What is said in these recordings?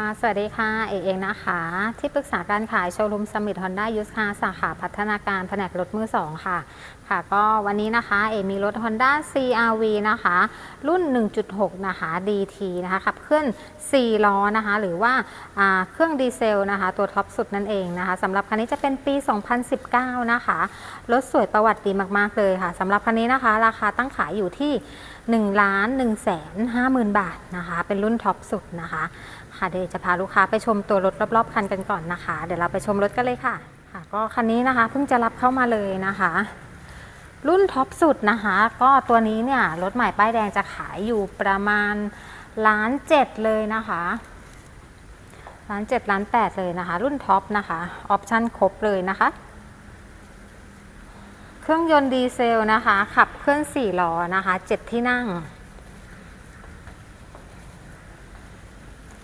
ค่ะ สวัสดีค่ะ เอเองนะคะ ที่ปรึกษาการขายโชว์รูมสมิธฮอนด้ายูสคาสาขาพัฒนาการแผนกรถมือ2ค่ะ ค่ะ ก็วันนี้นะคะ เอมีรถ Honda CRV นะคะ รุ่น 1.6 นะคะ DT นะคะขับเคลื่อน4ล้อนะคะ หรือว่าเครื่องดีเซลนะคะ ตัวท็อปสุดนั่นเองนะคะสำหรับคันนี้จะเป็นปี 2019 นะคะ รถสวยประวัติดีมาก ๆ เลยค่ะสำหรับคันนี้นะคะ ราคาตั้งขายอยู่ที่1ล้าน1แสน5หมื่นบาทนะคะ เป็นรุ่นท็อปสุดนะคะ ค่ะเดี๋ยวจะพาลูกค้าไปชมตัวรถรอบๆคันกันก่อนนะคะ เดี๋ยวเราไปชมรถกันเลยค่ะค่ะ ก็คันนี้นะคะเพิ่งจะรับเข้ามาเลยนะคะ รุ่นท็อปสุดนะคะ ก็ตัวนี้เนี่ยรถใหม่ป้ายแดงจะขายอยู่ประมาณล้านเจ็ดเลยนะคะล้านเจ็ดล้านแปดเลยนะคะ รุ่นท็อปนะคะออปชั่นครบเลยนะคะ เครื่องยนต์ดีเซลนะคะ ขับเคลื่อน4ล้อนะคะ7ที่นั่ง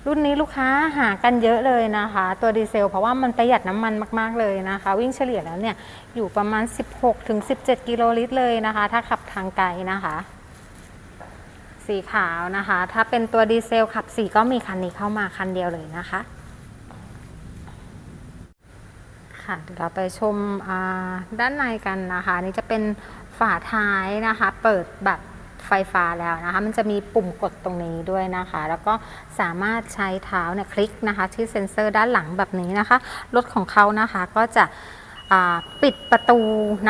รุ่นนี้ลูกค้าหากันเยอะเลยนะคะ ตัวดีเซล เพราะว่ามันประหยัดน้ำมันมาก ๆ เลยนะคะ วิ่งเฉลี่ยแล้วเนี่ยอยู่ประมาณ 16ถึง17 กิโลลิตรเลยนะคะ ถ้าขับทางไกลนะคะ สีขาวนะคะ ถ้าเป็นตัวดีเซลขับสีก็มีคันนี้เข้ามาคันเดียวเลยนะคะค่ะเดี๋ยวเราไปชมด้านในกันนะคะ นี่จะเป็นฝาท้ายนะคะ เปิดแบบ ไฟฟ้าแล้วนะคะ มันจะมีปุ่มกดตรงนี้ด้วยนะคะ แล้วก็สามารถใช้เท้าเนี่ยคลิกนะคะ ที่เซ็นเซอร์ด้านหลังแบบนี้นะคะ รถของเขานะคะก็จะปิดประตู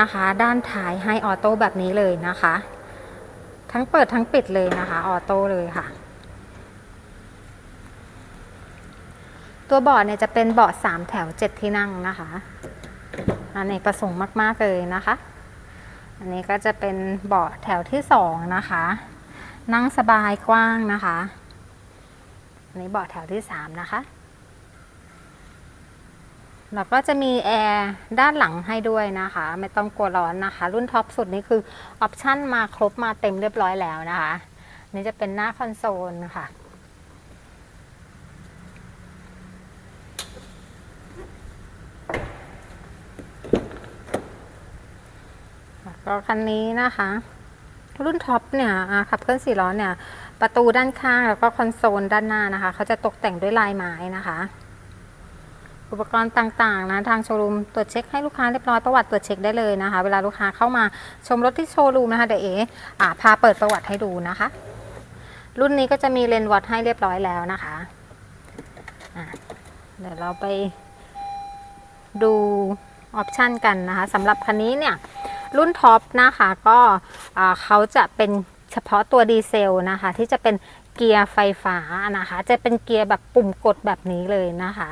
นะคะ ด้านท้ายให้ออโต้แบบนี้เลยนะคะ ทั้งเปิดทั้งปิดเลยนะคะออโต้เลยค่ะตัวเบาะเนี่ยจะเป็นเบาะ3แถว 7 ที่นั่งนะคะอันนี้ประสงค์มาก ๆ เลยนะคะ อันนี้ก็จะเป็นเบาะแถวที่2นะคะ นั่งสบายกว้างนะคะอันนี้เบาะแถวที่3นะคะแล้วก็จะมีแอร์ด้านหลังให้ด้วยนะคะ ไม่ต้องกลัวร้อนนะคะ รุ่นท็อปสุดนี่คือออปชั่นมาครบมาเต็มเรียบร้อยแล้วนะคะ นี่จะเป็นหน้าคอนโซลค่ะ แล้วก็คันนี้นะคะ รุ่นท็อปเนี่ยขับเคลื่อนสี่ล้อเนี่ย ประตูด้านข้างแล้วก็คอนโซลด้านหน้านะคะ เขาจะตกแต่งด้วยลายไม้นะคะ อุปกรณ์ต่างๆนะทางโชว์รูมตรวจเช็คให้ลูกค้าเรียบร้อยประวัติตรวจเช็คได้เลยนะคะ เวลาลูกค้าเข้ามาชมรถที่โชว์รูมนะคะเดี๋ยวเอ๋อาพาเปิดประวัติให้ดูนะคะ รุ่นนี้ก็จะมีเลนวัดให้เรียบร้อยแล้วนะคะะเดี๋ยวเราไปดูออปชันกันนะคะสำหรับคันนี้เนี่ย รุ่นท็อปนะคะก็เขาจะเป็นเฉพาะตัวดีเซลนะคะ ที่จะเป็นเกียร์ไฟฟ้านะคะ จะเป็นเกียร์แบบปุ่มกดแบบนี้เลยนะคะ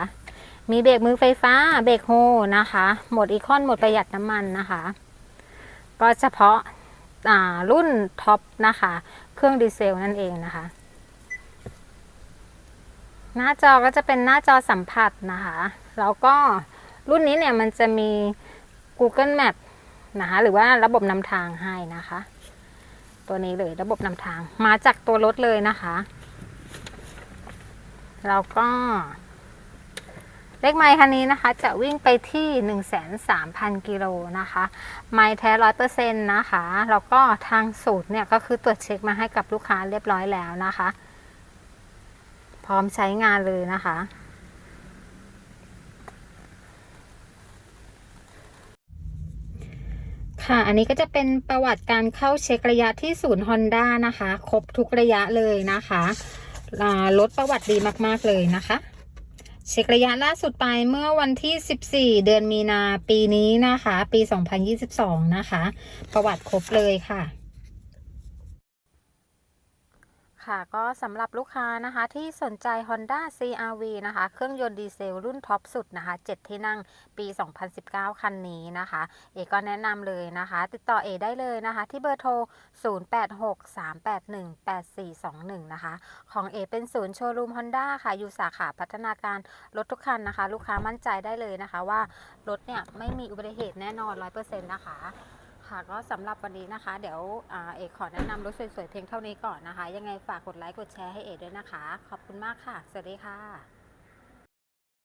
มีเบรกมือไฟฟ้าเบรกโฮนะคะ หมดอีคอนหมดประหยัดน้ำมันนะคะ ก็เฉพาะารุ่นท็อปนะคะ เครื่องดีเซลนั่นเองนะคะ หน้าจอก็จะเป็นหน้าจอสัมผัสนะคะ แล้วก็รุ่นนี้เนี่ยมันจะมี Google Map นะคะหรือว่าระบบนำทางให้นะคะ ตัวนี้เลยระบบนำทางมาจากตัวรถเลยนะคะแล้วก็ เลขไมล์คันนี้นะคะ จะวิ่งไปที่ 13,000 กิโลนะคะ ไมล์แท้ร้อยเปอร์เซ็นต์นะคะ แล้วก็ทางสูตรเนี่ยก็คือตรวจเช็คมาให้กับลูกค้าเรียบร้อยแล้วนะคะ พร้อมใช้งานเลยนะคะ ค่ะ อันนี้ก็จะเป็นประวัติการเข้าเช็คระยะที่ศูนย์ฮอนด้านะคะ ครบทุกระยะเลยนะคะรถประวัติดีมาก ๆ เลยนะคะ เช็คระยะล่าสุดไปเมื่อวันที่ 14 เดือนมีนาปีนี้นะคะ ปี 2022 นะคะ ประวัติครบเลยค่ะ ค่ะก็สำหรับลูกค้านะคะที่สนใจ Honda CRV นะคะ เครื่องยนต์ดีเซลรุ่นท็อปสุดนะคะ 7 ที่นั่งปี 2019 คันนี้นะคะ เอก็แนะนำเลยนะคะ ติดต่อเอได้เลยนะคะ ที่เบอร์โทร 0863818421 นะคะ ของเอเป็นศูนย์โชว์รูม Honda ค่ะ อยู่สาขาพัฒนาการรถทุกคันนะคะ ลูกค้ามั่นใจได้เลยนะคะว่ารถเนี่ยไม่มีอุบัติเหตุแน่นอน 100%นะคะ ค่ะก็สำหรับวันนี้นะคะ เดี๋ยวอเอกขอแนะนำรถสวยๆเพียงเท่านี้ก่อนนะคะ ยังไงฝากกดไลค์กดแชร์ให้เอกด้วยนะคะ ขอบคุณมากค่ะ สวัสดีค่ะ